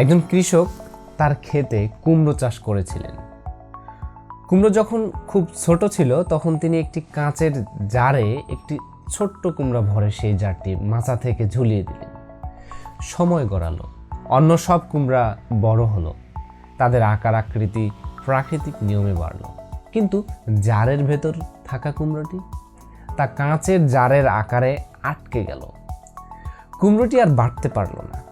একজন কৃষক তার ক্ষেতে কুমড়ো চাষ করেছিলেন। কুমড়ো যখন খুব ছোট ছিল, তখন তিনি একটি কাঁচের জারে একটি ছোট্ট কুমড়া ভরে সেই জারটি মাচা থেকে ঝুলিয়ে দিলেন। সময় গড়ালো, অন্য সব কুমড়া বড় হলো, তাদের আকার, আকৃতি, প্রাকৃতিক নিয়মে বাড়ল। কিন্তু জারের ভেতর থাকা কুমড়োটি, তা কাঁচের জারের আকারে আটকে গেল। কুমড়োটি আর বাড়তে পারল না।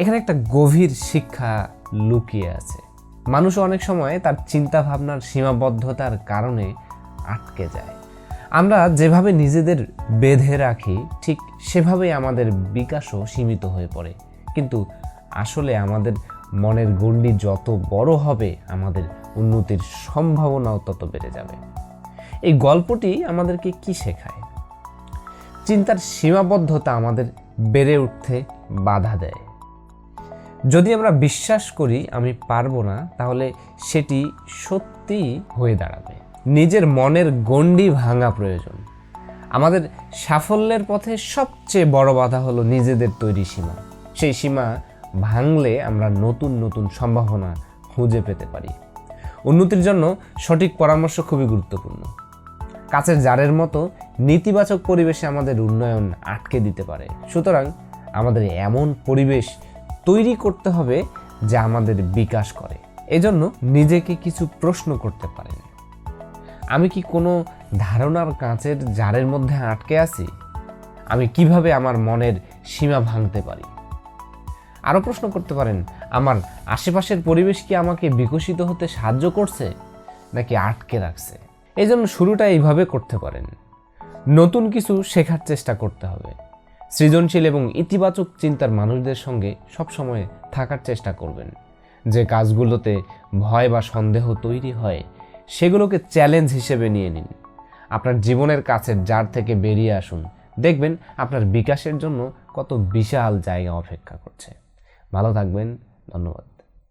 এখানে একটা গভীর শিক্ষা লুকিয়ে আছে। মানুষ অনেক সময় তার চিন্তা ভাবনার সীমাবদ্ধতার কারণে আটকে যায়। আমরা যেভাবে নিজেদের বেঁধে রাখি, ঠিক সেভাবেই আমাদের বিকাশও সীমিত হয়ে পড়ে। কিন্তু আসলে আমাদের মনের গণ্ডি যত বড় হবে, আমাদের উন্নতির সম্ভাবনাও তত বেড়ে যাবে। এই গল্পটি আমাদেরকে কি শেখায়? চিন্তার সীমাবদ্ধতা আমাদের বেড়ে উঠতে বাধা দেয়। যদি আমরা বিশ্বাস করি আমি পারব না, তাহলে সেটি সত্যি হয়ে দাঁড়াবে। নিজের মনের গণ্ডি ভাঙা প্রয়োজন। আমাদের সাফল্যের পথে সবচেয়ে বড় বাধা হলো নিজেদের তৈরি সীমা। সেই সীমা ভাঙলে আমরা নতুন নতুন সম্ভাবনা খুঁজে পেতে পারি। উন্নতির জন্য সঠিক পরামর্শ খুবই গুরুত্বপূর্ণ। কাছের জারের মতো নেতিবাচক পরিবেশে আমাদের উন্নয়ন আটকে দিতে পারে। সুতরাং আমাদের এমন পরিবেশ তৈরি করতে হবে যা আমাদের বিকাশ করে। এজন্য নিজেকে কিছু প্রশ্ন করতে পারেন। আমি কি কোনো ধারণার কাঁচের জারের মধ্যে আটকে আছি? আমি কীভাবে আমার মনের সীমা ভাঙতে পারি? আরও প্রশ্ন করতে পারেন, আমার আশেপাশের পরিবেশ কি আমাকে বিকশিত হতে সাহায্য করছে নাকি আটকে রাখছে? এই জন্য শুরুটা এইভাবে করতে পারেন। নতুন কিছু শেখার চেষ্টা করতে হবে। সৃজনশীল এবং ইতিবাচক চিন্তার মানুষদের সঙ্গে সবসময় থাকার চেষ্টা করবেন। যে কাজগুলোতে ভয় বা সন্দেহ তৈরি হয়, সেগুলোকে চ্যালেঞ্জ হিসেবে নিয়ে নিন। আপনার জীবনের কাছের যার থেকে বেরিয়ে আসুন। দেখবেন আপনার বিকাশের জন্য কত বিশাল জায়গা অপেক্ষা করছে। ভালো থাকবেন, ধন্যবাদ।